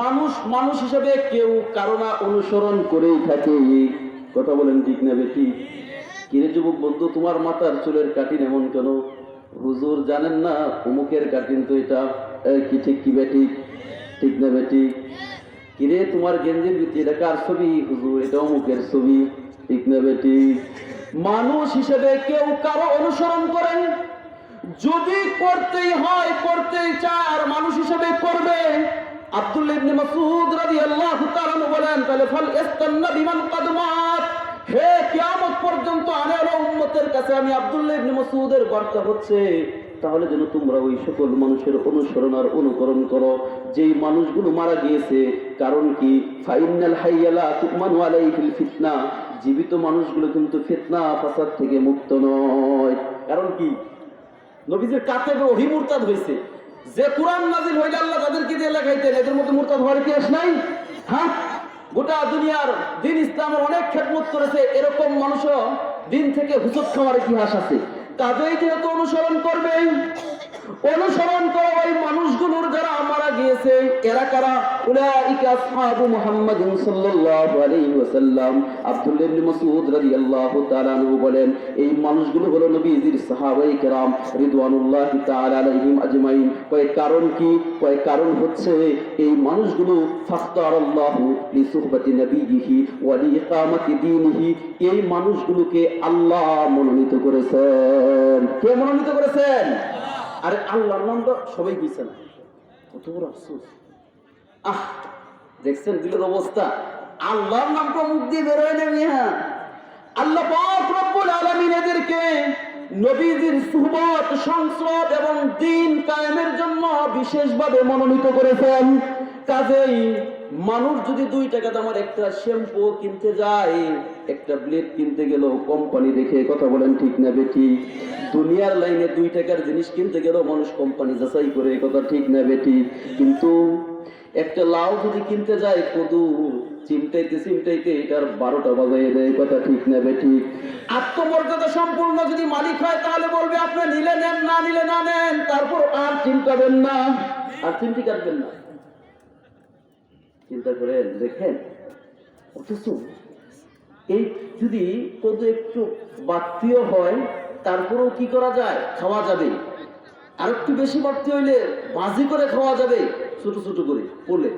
মানুষ মানুষ হিসেবে কেউ কারণা অনুসরণ করেই থাকে। কথা বলেন ঠিক না বেটি? কিরে যুবক বন্ধু, তোমার মাথার চুলের কাটিন এমন কেন? হুজুর জানেন না অমুকের কাটিন তো এটা। কি ঠিক কি বেটি? ঠিক না বেটি? কিরে তোমার গেঞ্জির ভিতরে এটা কার ছবি? হুজুর, এটা অমুকের ছবি। ঠিক না বেটি? মানুষ হিসেবে কেউ কারও অনুসরণ করেন। যদি করতেই হয়, করতেই চার মানুষ হিসেবে করবে আব্দুল্লাহ ইবনে মাসউদ রাদিয়াল্লাহু তাআলা বলেন, তাহলে হে কিয়ামত পর্যন্ত উম্মতের কাছে আমি ইবনে মাসউদের বার্তা হচ্ছে, তাহলে যেন তোমরা ওই সকল মানুষের অনুসরণ আর অনুকরণ করো। যেই মানুষগুলো মারা গিয়েছে, কারণ কি? ফাইনাল হাইয়ালা তুকমানু আলাইহিল ফিতনা। জীবিত মানুষগুলো কিন্তু ফিতনা, ফাসাদ থেকে মুক্ত নয়। কারণ কি? নবীজির কাছে ওহি হয়েছে। যে কোরআন নাজিল হইলে আল্লাহ লেখাইতেন এদের মতো মুরতাদ হওয়ার ইতিহাস নাই? হ্যাঁ? গোটা দুনিয়ার দিন ইসলামের অনেক খেদমত করেছে, এরকম মানুষও দিন থেকে হুসুক খাওয়ার ইতিহাস আছে। কাজেই যেহেতু অনুসরণ করবে অনুসরণ করো ওই মানুষগুলোর যারা মারা গিয়েছে এরা কারা? উলাইকা আসহাবু মুহাম্মাদিন সাল্লাল্লাহু আলাইহি ওয়াসাল্লাম। আব্দুল্লাহ ইবনে মাসউদ রাদিয়াল্লাহু তাআলা বলেন, এই মানুষগুলো হলো নবীজির কেরাম রিদওয়ানুল্লাহি তাআলা আলাইহিম আজমাইন। কয় কারণ কি? কয় কারণ হচ্ছে, এই মানুষগুলো ফাখতারাল্লাহু নবীহি ওয়া দীনিহি। এই মানুষগুলোকে আল্লাহ মনোনীত করেছেন। কে মনোনীত করেছেন? আরে আল্লাহর নাম তো সবাই না। কত বড় আফসোস। আহ, দেখছেন দিলের অবস্থা? আল্লাহর নাম তো মুখ দিয়ে বেরোয় না আল্লাহ পাক রব্বুল আলামিন এদেরকে নবীজির সুহবত, সংস্রব এবং দিন কায়েমের জন্য বিশেষভাবে মনোনীত করেছেন। কাজেই মানুষ যদি দুই টাকা দামের একটা শ্যাম্পু কিনতে যায়, একটা ব্লেড কিনতে গেলেও কোম্পানি দেখে কথা বলেন ঠিক না বেটি দুনিয়ার লাইনে দুই টাকার জিনিস কিনতে গেলেও মানুষ কোম্পানি যাচাই করে কথা ঠিক না বেটি কিন্তু একটা লাউ যদি কিনতে যায় কদু, চিমটাইতে চিমটাইতে এটার বারোটা বাজাই দেয় কথা ঠিক না ঠিক। আত্মমর্যাদা সম্পূর্ণ যদি মালিক হয়, তাহলে বলবে আপনি নিলে নেন, না নিলে না নেন, তারপর আর চিন্তাবেন না। আর চিমটি কাটবেন না। চিন্তা করে দেখেন, অথচ এই যদি কদু একটু বাড়তিও হয়, তারপরেও কি করা যায়? খাওয়া যাবে আর একটু বেশি বাড়তি হইলে বাজি করে খাওয়া যাবে, ছোট ছোট করে বলে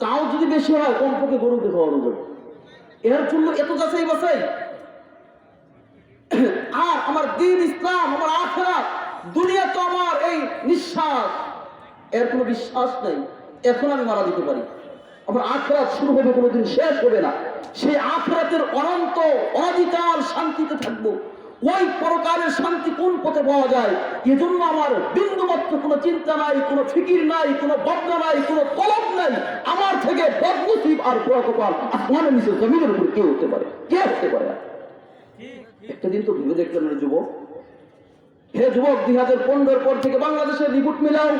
তাও যদি বেশি হয়, কমপক্ষে গরুকে খাওয়ানো যাবে। এর জন্য এত যাচাই বাছাই। আর আমার দিন ইসলাম, আমার আখেরা দুনিয়া তো আমার এই নিঃশ্বাস। এর কোনো বিশ্বাস নেই। এখন আমি মারা দিতে পারি। আমার আখরাত শুরু হবে কোনোদিন, শেষ হবে না। সেই আখরাতের অনন্ত অধিকার শান্তিতে থাকব। ওই পরকালের শান্তি কোন পথে পাওয়া যায়? এজন্য আমার বিন্দু মাত্র কোনো চিন্তা নাই, কোনো ফিকির নাই, কোনো বদনা নাই, কোনো কলম নাই। আমার থেকে বদনসিব আর প্রকপাল আসমানের নিচে জমিনের উপর কে হতে পারে, কে হতে পারে? একটা দিন তো ভেবে দেখলেন যুবক? হে যুবক, দুই হাজার পনেরোর পর থেকে বাংলাদেশের রিপোর্ট মিলাও।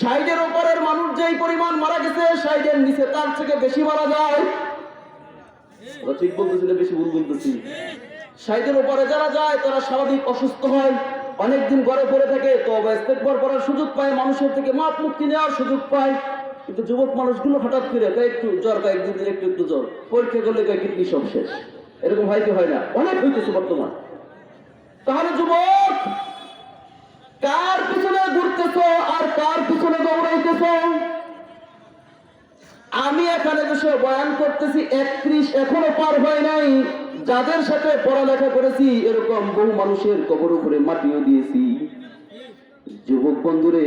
সাইডের ওপরের মানুষ যেই পরিমাণ মারা গেছে, সাইডের নিচে তার থেকে বেশি মারা যায়। ঠিক বলতেছি বেশি ভুল বলতেছি। সাইডের উপরে যারা যায়, তারা স্বাভাবিক অসুস্থ হয়, অনেকদিন ঘরে পড়ে থাকে, তো ইস্তেকবার করার সুযোগ পায়, মানুষের থেকে মাপ মুক্তি নেওয়ার সুযোগ পায়। কিন্তু যুবক মানুষগুলো হঠাৎ করে একটু জ্বর কয়েকদিন দিন একটু একটু জ্বর। পরীক্ষা করলে কিডনি সব শেষ এরকম হয় কি হয় না? অনেক হইতেছে বর্তমান। তাহলে যুবক, কার পিছনে ঘুরতেছ আর কার পিছনে দৌড়াইতেছ? আমি এখানে বসে বয়ান করতেছি, একত্রিশ এখনও পার হয় নাই। যাদের সাথে পড়ালেখা করেছি, এরকম বহু মানুষের কবর উপরে মাটিও দিয়েছি। যুবক বন্ধুরে,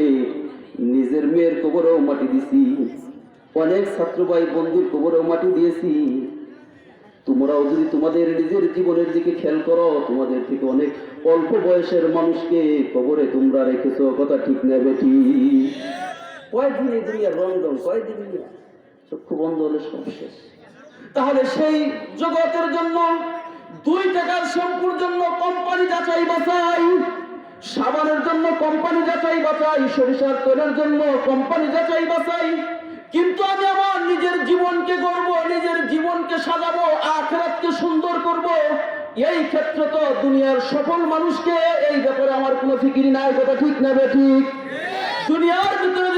নিজের মেয়ের কবরেও মাটি দিছি। অনেক ছাত্র ভাই বন্ধুর কবরেও মাটি দিয়েছি। তোমরাও যদি তোমাদের নিজের জীবনের দিকে খেয়াল করো, তোমাদের থেকে অনেক অল্প বয়সের মানুষকে কবরে তোমরা রেখেছো, কথা ঠিক না বেটি? কয়দিন এই দুনিয়ার রং রং কয়দিন চক্ষু বন্ধ হলে সব শেষ। তাহলে সেই জগতের জন্য, দুই টাকার শ্যাম্পুর জন্য কোম্পানি যাচাই বাছাই, সাবানের জন্য কোম্পানি যাচাই বাছাই, সরিষার তেলের জন্য কোম্পানি যাচাই বাছাই। কিন্তু আমি আমার নিজের জীবনকে গড়ব, নিজের জীবনকে সাজাবো, আখরাতকে সুন্দর করব। এই ক্ষেত্রে তো দুনিয়ার সফল মানুষকে এই ব্যাপারে আমার কোনো ফিকিরি নাই, কথা ঠিক নেবে ঠিক? দুনিয়ার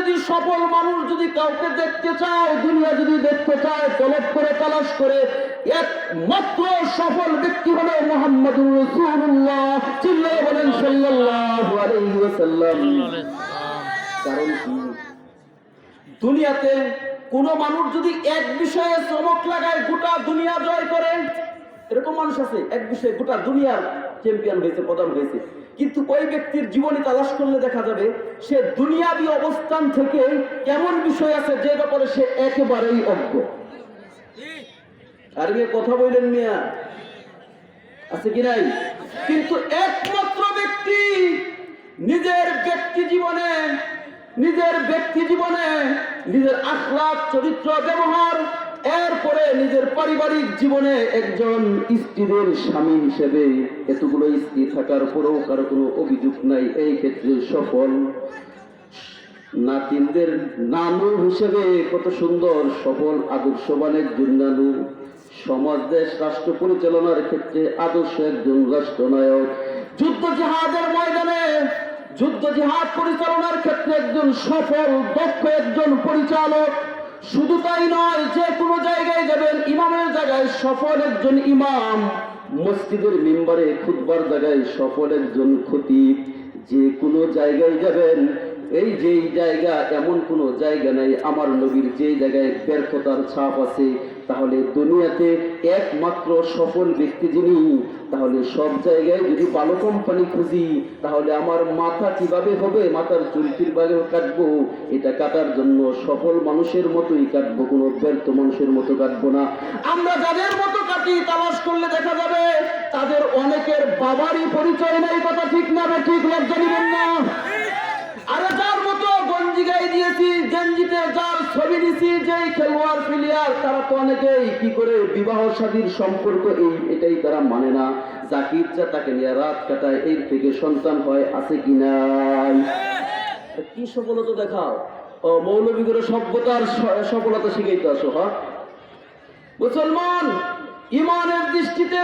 যদি সফল মানুষ যদি কাউকে দেখতে চায়, দুনিয়া যদি দেখতে চায়, তলব করে, তালাশ করে, একমাত্র সফল ব্যক্তি হলো মোহাম্মদুর রসুল্লাহ চিল্লায় বলেন সাল্লাল্লাহু আলাইহি ওয়াসাল্লাম। কারণ দুনিয়াতে কোন মানুষ যদি এক বিষয়ে চমক লাগায়, গোটা দুনিয়া জয় করে এরকম মানুষ আছে, এক বিষয়ে গোটা দুনিয়ার চ্যাম্পিয়ন হয়েছে, প্রধান হয়েছে। কিন্তু ওই ব্যক্তির জীবনী তালাশ করলে দেখা যাবে, সে দুনিয়াবি অবস্থান থেকে কেমন বিষয় আছে, যে ব্যাপারে সে একেবারেই অজ্ঞ। আর মেয়ে, কথা বললেন মিয়া। আছে কি নাই? কিন্তু একমাত্র ব্যক্তি নিজের ব্যক্তি জীবনে, নিজের ব্যক্তি জীবনে, নিজের আখলাপ চরিত্র, ব্যবহার এরপরে নিজের পারিবারিক জীবনে একজন স্ত্রীদের স্বামী হিসেবে। এতগুলো স্ত্রী থাকার পরেও কারও কোনো অভিযোগ নাই। এই ক্ষেত্রে সফল নাতিনদের নানু হিসেবে কত সুন্দর, সফল আদর্শবানের জন্যানু সমাজ, দেশ, রাষ্ট্র পরিচালনার ক্ষেত্রে আদর্শ একজন রাষ্ট্রনায়ক। যুদ্ধ জাহাজের ময়দানে, যুদ্ধ জিহাদ পরিচালনার ক্ষেত্রে একজন সফল, দক্ষ একজন পরিচালক। শুধু তাই নয় যে যাবেন ইমামের জায়গায় সফল একজন ইমাম, মসজিদের মেম্বারে খুদবার জায়গায় সফল একজন খতিব। যে কোনো জায়গায় যাবেন এই যে জায়গা এমন কোনো জায়গা নাই, আমার নবীর যে জায়গায় ব্যর্থতার ছাপ আছে, তাহলে দুনিয়াতে একমাত্র সফল ব্যক্তি যিনি, তাহলে সব জায়গায় যদি ভালো কোম্পানি খুঁজি, তাহলে আমার মাথা কীভাবে হবে? মাথার চুল কীভাবে কাটবো? এটা কাটার জন্য সফল মানুষের মতোই কাটবো, কোনো ব্যর্থ মানুষের মতো কাটবো না। আমরা যাদের মতো কাটি, তালাশ করলে দেখা যাবে, তাদের অনেকের বাবারই পরিচয় নাই, কথা ঠিক না ঠিক লজ্জা দিবেন না। আরে যার মতো গঞ্জি গায়ে দিয়েছি গেঞ্জিতে যার ছবি দিছি যেই খেলোয়াড় প্লেয়ার তারা তো অনেকেই কি করে বিবাহ শাদীর সম্পর্ক এই এটাই তারা মানে না। যাকে ইচ্ছা তাকে নিয়ে রাত কাটায় এর থেকে সন্তান হয় আছে কি নাই? কি সফলতা দেখাও? ও মৌলবীগুলো সভ্যতার সফলতা শিখাইতে আসো হ্যাঁ? মুসলমান ইমানের দৃষ্টিতে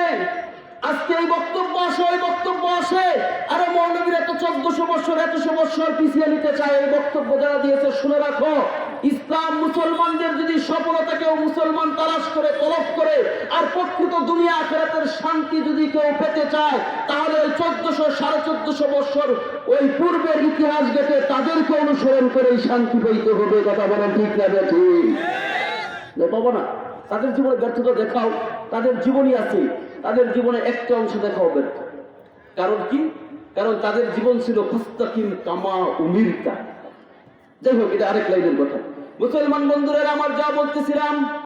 আজকে এই বক্তব্য আসে ওই বক্তব্য আসে। আরে মৌলবীর এত চোদ্দশো বছর এতশো বছর পিছিয়ে নিতে চায় এই বক্তব্য যারা দিয়েছে শুনে রাখো। ইসলাম মুসলমানদের যদি সফলতা কেউ মুসলমান তালাশ করে তলব করে আর প্রকৃত দুনিয়া আখেরাতের শান্তি যদি কেউ পেতে চায় তাহলে ওই চোদ্দশো সাড়ে চোদ্দশো বছর ওই পূর্বের ইতিহাস ঘেটে তাদেরকে অনুসরণ করে এই শান্তি পেতে হবে কথা বলেন ঠিক না ঠিক। পাবো না। তাদের জীবনে ব্যর্থতা দেখাও তাদের জীবনই আছে। তাদের জীবনে একটা অংশ দেখাও ব্যর্থ কারণ কি? কারণ তাদের জীবন ছিল ফুস্তাকিম কামা উমিরকা। যাই হোক, এটা আরেক লাইনের কথা। মুসলমান বন্ধুরা, আমার যা বলতেছিলাম